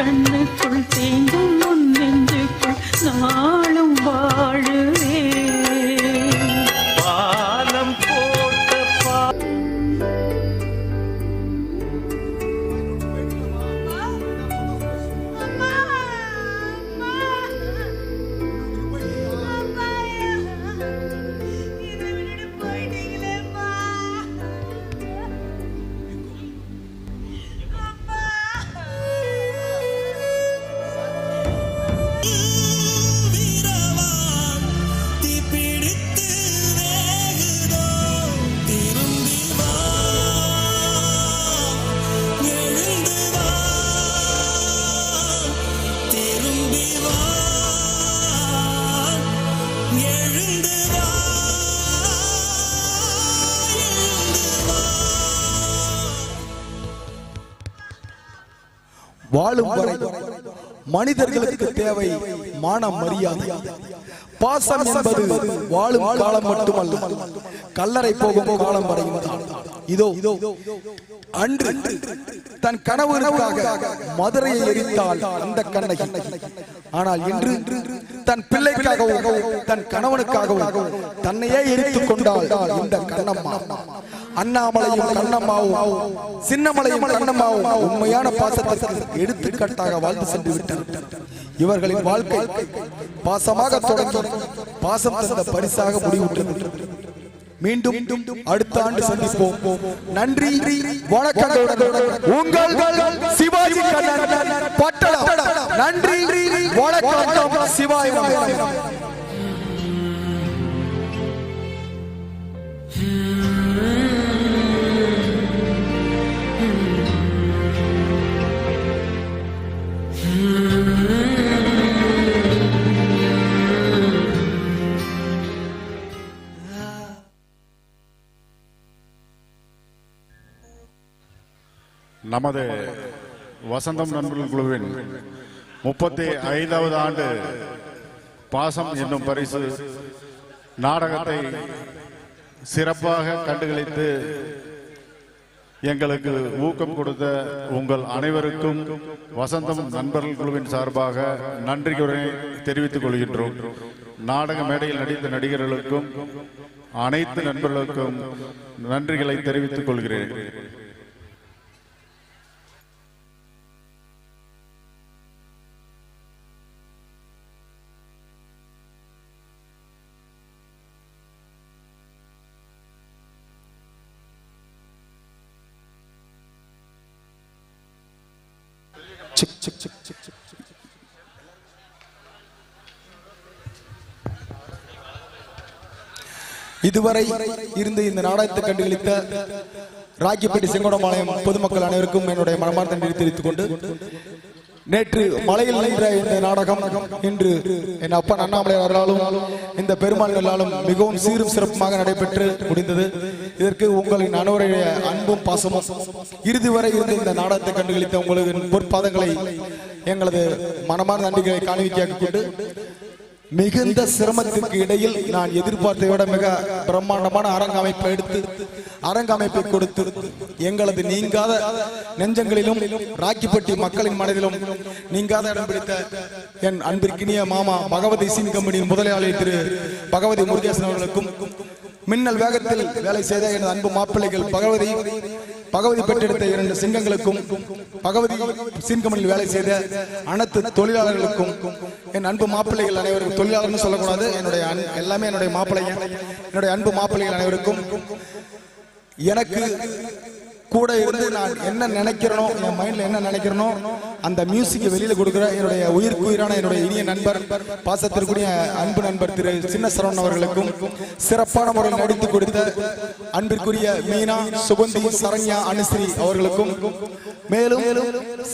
கண்ணுக்குள் வாழும் வரை மனிதர்களுக்கு தேவை மானம் மரியாதை. பாசம் என்பது வாழும் காலம் மட்டுமல்ல கல்லறை போகும் காலம் வரையும் தான். இதோ இதோ அன்று தன் கணவனுக்காக மதுரையை எரித்தாள் அந்த கண்ணை ஆனால் இன்று தன் பிள்ளைக்காகவும் தன் கணவனுக்காகவும் தன்னையே எரித்துக் கொண்டாள் இந்த கண்ணம்மா. அண்ணாமலையும் கண்ணம்மாவும் சின்னமலையும் கண்ணம்மாவும் உண்மையான பாசத்திற்கு எடுத்துக்காட்டாக வாழ்ந்து சென்று விட்டனர். இவர்களின் வாழ்க்கை பாசமாக தொடங்கி பாசம் தந்த பரிசாக முடிவுற்றது. மீண்டும் அடுத்த ஆண்டு சந்திப்போம். நன்றி வணக்கம் உங்கள் சிவாஜி கண்ணன் பட்டணம் நன்றி வணக்கம் சிவாஜி நமது வசந்தம் நண்பர்கள் குழுவின் முப்பத்தி ஐந்தாவது ஆண்டு பாசம் என்னும் பரிசு நாடகத்தை சிறப்பாக கண்டுகளித்து எங்களுக்கு ஊக்கம் கொடுத்த உங்கள் அனைவருக்கும் வசந்தம் நண்பர்கள் குழுவின் சார்பாக நன்றியுரை தெரிவித்துக் கொள்கின்றோம். நாடக மேடையில் நடித்த நடிகர்களுக்கும் அனைத்து நண்பர்களுக்கும் நன்றிகளை தெரிவித்துக் கொள்கிறேன். சிக் சிக் சிக் சிக் சிக் இதுவரை இருந்து இந்த நாடகத்தை கண்டுகளித்த ராக்கிப்பட்டி செங்கோடம்பாளையம் பொதுமக்கள் அனைவருக்கும் என்னுடைய மனமார்ந்த நன்றி தெரிவித்துக் கொண்டு நேற்று மலையில் நின்ற இந்த நாடகம் இன்று என் அப்பன் அண்ணாமலை அவர்களாலும் இந்த பெருமாள்களாலும் மிகவும் சீரும் சிறப்புமாக நடைபெற்று முடிந்தது. இதற்கு உங்களின் அனைவருடைய அன்பும் பாசமும். இறுதி வரை இருந்து இந்த நாடகத்தை கண்டுகளித்த உங்களின் பொற்பாதங்களை எங்களது மனமார்ந்த நன்றிகளை காணிக்கையாக கொண்டு மிகுந்த சிரமத்திற்கு இடையில் நான் எதிர்பார்த்ததை விட மிக பிரம்மாண்டமான அரங்கமைப்பை எடுத்து அரங்கமைப்பை கொடுத்து எங்களது நீங்காத நெஞ்சங்களிலும் ராக்கிப்பட்டி மக்களின் மனதிலும் நீங்காத இடம் பிடித்த என் அன்பிற்கினிய மாமா பகவதி சீன் கம்பெனியின் முதலாளி திரு பகவதி முருகேசன் அவர்களுக்கும் மின்னல் வேகத்தில் வேலை செய்த எனது அன்பு மாப்பிள்ளைகள் பகவதி பகவதி பெற்றெடுத்த இரண்டு சிங்கங்களுக்கும் பகவதி சீன்கம்பெனியில் வேலை செய்த அனைத்து தொழிலாளர்களுக்கும் என் அன்பு மாப்பிள்ளைகள் அனைவருக்கும் தொழிலாளர்னு சொல்லக்கூடாது என்னுடைய எல்லாமே என்னுடைய மாப்பிள்ளைங்க என்னுடைய அன்பு மாப்பிள்ளைகள் அனைவருக்கும் எனக்கு கூட இருந்து நான் என்ன நினைக்கிறனோ என் மைண்ட்ல என்ன நினைக்கிறனோ அந்த மியூசிக்கை வெளியில கொடுக்குற என்னுடைய உயிருக்கு உயிரான என்னுடைய இனிய நண்பர் பாசத்திற்குரிய அன்பு நண்பர் திரு சின்ன சரவணன் அவர்களுக்கும் சிறப்பான முறையில் நடித்து கொடுத்த அன்பிற்குரிய மீனா சுகந்தி சரண்யா அனுஸ்ரீ அவர்களுக்கும் மேலும்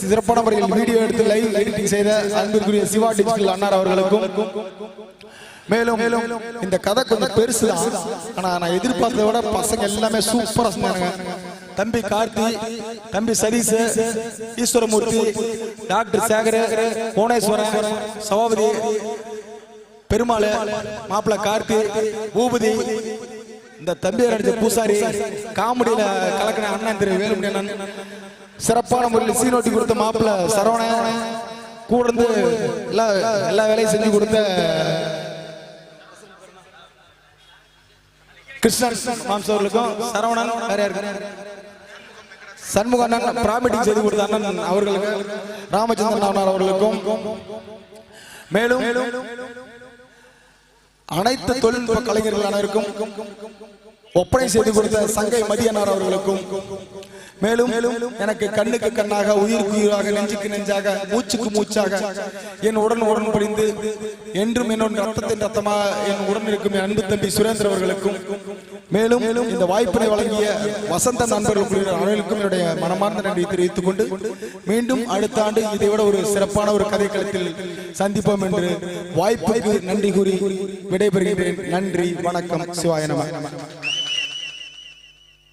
சிறப்பான முறையில் வீடியோ எடுத்து லைவ் எடிட்டிங் செய்த அன்பிற்குரிய சிவா டிஜிட்டல் அன்னார் அவர்களுக்கும் மேலும் மேலும் இந்த கதை கொஞ்சம் பெருசு தான் ஆனா நான் எதிர்பார்த்ததை விட பசங்க எல்லாமே சூப்பரா சொன்னாங்க தம்பி கார்த்தி தம்பி சதீஷ் ஈஸ்வரமூர்த்தி டாக்டர் சேகர் புவனேஸ்வரன் சபாபதி பெருமாள் மாப்பிள்ள கார்த்தி பூபதி. இந்த தம்பியை நடிச்ச பூசாரி காமெடியில கலக்கின அண்ணன் திரு வேலுமணி சிறப்பான முறையில் சீனோட்டி கொடுத்த மாப்பிள்ள சரவணன். கூட இருந்து எல்லா எல்லா வேலையும் செஞ்சு கொடுத்த கிருஷ்ணன் மாம்சவர்களுக்கும் சரவணன் வேற யாருக்கும் சண்முக அண்ணன் பிராமிட்டிங் செய்து கொடுத்த அண்ணன் அவர்களுக்கு ராமச்சந்திரன் அவர்களுக்கும். மேலும் அனைத்து தொழில்நுட்ப கலைஞர்கள் அனைவருக்கும் ஒப்பனை செய்து கொடுத்த சங்கை மதியனார் அவர்களுக்கும் மேலும் எனக்கு கண்ணுக்கு கண்ணாக உயிருக்கு உயிராக நெஞ்சுக்கு நெஞ்சாக மூச்சுக்கு மூச்சாக என் உடன் உடன் படிந்து என்றும் என்னோட ரத்தத்தின் ரத்தமாக என் உடன் இருக்கும் என் அன்பு தம்பி சுரேந்திர அவர்களுக்கும் மேலும் இந்த வாய்ப்பினை வழங்கிய வசந்த நண்பர்கள் அனைவருக்கும் என்னுடைய மனமார்ந்த நன்றி தெரிவித்துக் கொண்டு மீண்டும் அடுத்த ஆண்டு இதை விட ஒரு சிறப்பான ஒரு கதைக்களத்தில் சந்திப்போம் என்று வாய்ப்புக்கு நன்றி கூறி விடைபெறுகிறேன் நன்றி வணக்கம் சிவாய நம.